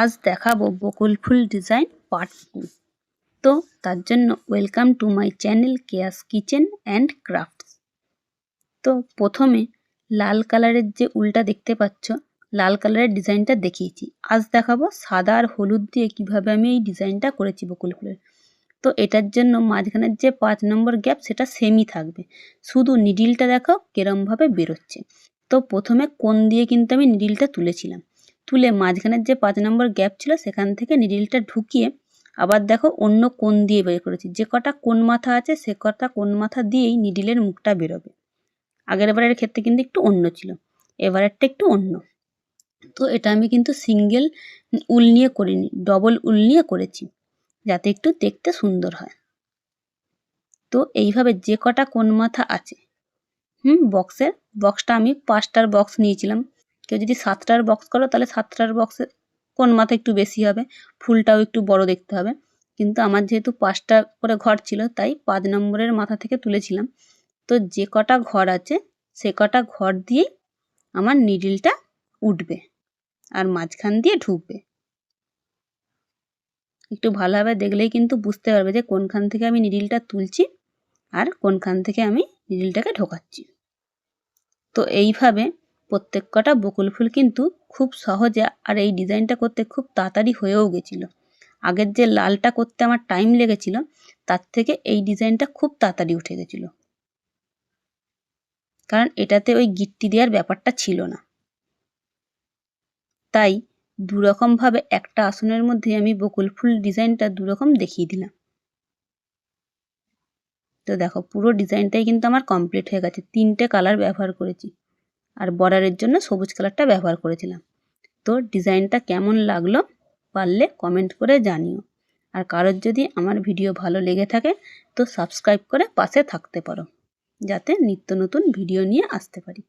আজ দেখাবো বকুল ফুল ডিজাইন পার্ট টু। তো তার জন্য welcome to my channel Keya's kitchen and crafts. তো প্রথমে লাল কালারের যে উলটা দেখতে পাচ্ছ, লাল কালারের ডিজাইনটা দেখিয়েছি। আজ দেখাবো সাদা আর হলুদ দিয়ে কীভাবে আমি এই ডিজাইনটা করেছি বকুল ফুলের। তো এটার জন্য মাঝখানের যে পাঁচ নম্বর গ্যাপ, সেটা সেমই থাকবে। শুধু নিডিলটা দেখো কেরমভাবে বেরোচ্ছে। তো প্রথমে কোন দিয়ে কিন্তু আমি নিডিলটা তুলেছিলাম। তুলে মাঝখানের যে পাঁচ নম্বর গ্যাপ ছিল, সেখান থেকে নিডিলটা ঢুকিয়ে আবার দেখো অন্য কোন দিয়ে বের করেছি। যে কটা কোন মাথা আছে, সে কটা কোন মাথা দিয়েই নিডিলের মুখটা বেরোবে। আগের বারের ক্ষেত্রে কিন্তু একটু অন্য ছিল, এবারেরটা একটু অন্য। তো এটা আমি কিন্তু সিঙ্গেল উল নিয়ে করিনি ডবল উল নিয়ে করেছি, যাতে একটু দেখতে সুন্দর হয়। তো এইভাবে যে কটা কোন মাথা আছে, হুম বক্সের বক্সটা আমি পাঁচটার বক্স নিয়েছিলাম। কেউ যদি সাতটার বক্স করো, তাহলে সাতটার বক্সে কোন মাথা একটু বেশি হবে? ফুলটাও একটু বড় দেখতে হবে। কিন্তু আমার যেহেতু পাঁচটা করে ঘর ছিল, তাই পাঁচ নম্বরের মাথা থেকে তুলেছিলাম। তো যে কটা ঘর আছে, সে কটা ঘর দিয়েই আমার নিডিলটা উঠবে আর মাঝখান দিয়ে ঢুকবে। একটু ভালোভাবে দেখলেই কিন্তু বুঝতে পারবে যে কোনখান থেকে আমি নিডিলটা তুলছি আর কোনখান থেকে আমি নিডিলটাকে ঢোকাচ্ছি। তো এইভাবে প্রত্যেক কটা বকুল ফুল কিন্তু খুব সহজে আর এই ডিজাইনটা করতে খুব তাড়াতাড়ি হয়েও গেছিল। আগের যে লালটা করতে আমার টাইম লেগেছিল, তার থেকে এই ডিজাইনটা খুব তাড়াতাড়ি উঠে গেছিল। কারণ এটাতে ওই গিট্টি দেওয়ার ব্যাপারটা ছিল না। তাই দুরকমভাবে একটা আসনের মধ্যে আমি বকুল ফুল ডিজাইনটা দুরকম দেখিয়ে দিলাম। তো দেখো, পুরো ডিজাইনটাই কিন্তু আমার কমপ্লিট হয়ে গেছে। তিনটে কালার ব্যবহার করেছি। আর বর্ডারের জন্য সবুজ কালারটা ব্যবহার করেছিলাম। তো ডিজাইনটা কেমন লাগল পারলে কমেন্ট করে জানিও। আর কারোর যদি আমার ভিডিও ভালো লেগে থাকে, তো সাবস্ক্রাইব করে পাশে থাকতে পারো। যাতে নিত্য নতুন ভিডিও নিয়ে আসতে পারি।